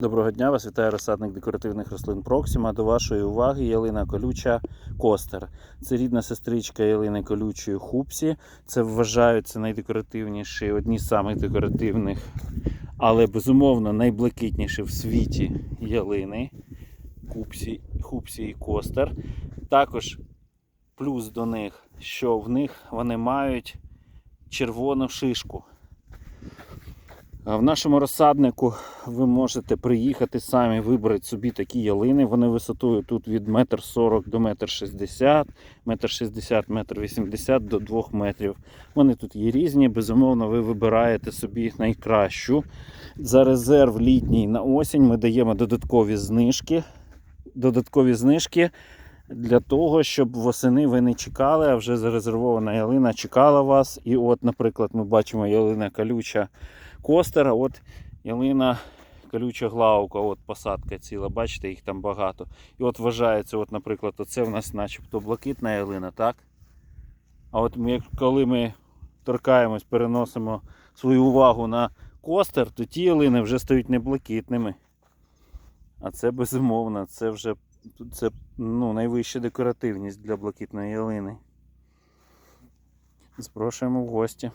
Доброго дня, вас вітає розсадник декоративних рослин Проксима. До вашої уваги ялина колюча Костер. Це рідна сестричка ялини колючої Хупсі. Це вважаються найдекоративніші, одні з самих декоративних, але безумовно найблакитніші в світі ялини Хупсі, Хупсі і Костер. Також плюс до них, що в них вони мають червону шишку. В нашому розсаднику ви можете приїхати самі вибрати собі такі ялини. Вони висотою тут від 1,40 м до 1,60 м, 1,60 м, 1,80 м до 2 метрів. Вони тут є різні. Безумовно, ви вибираєте собі найкращу. За резерв літній на осінь ми даємо додаткові знижки. Додаткові знижки для того, щоб восени ви не чекали, а вже зарезервована ялина чекала вас. І от, наприклад, ми бачимо ялина колюча костера, от ялина колюча главка, от посадка ціла, бачите, їх там багато. І от вважається, от, наприклад, оце в нас начебто блакитна ялина, так? А от ми, коли ми торкаємось, переносимо свою увагу на костер, то ті ялини вже стають не блакитними. А це безумовно, це вже це, ну, найвища декоративність для блакитної ялини. Запрошуємо в гості.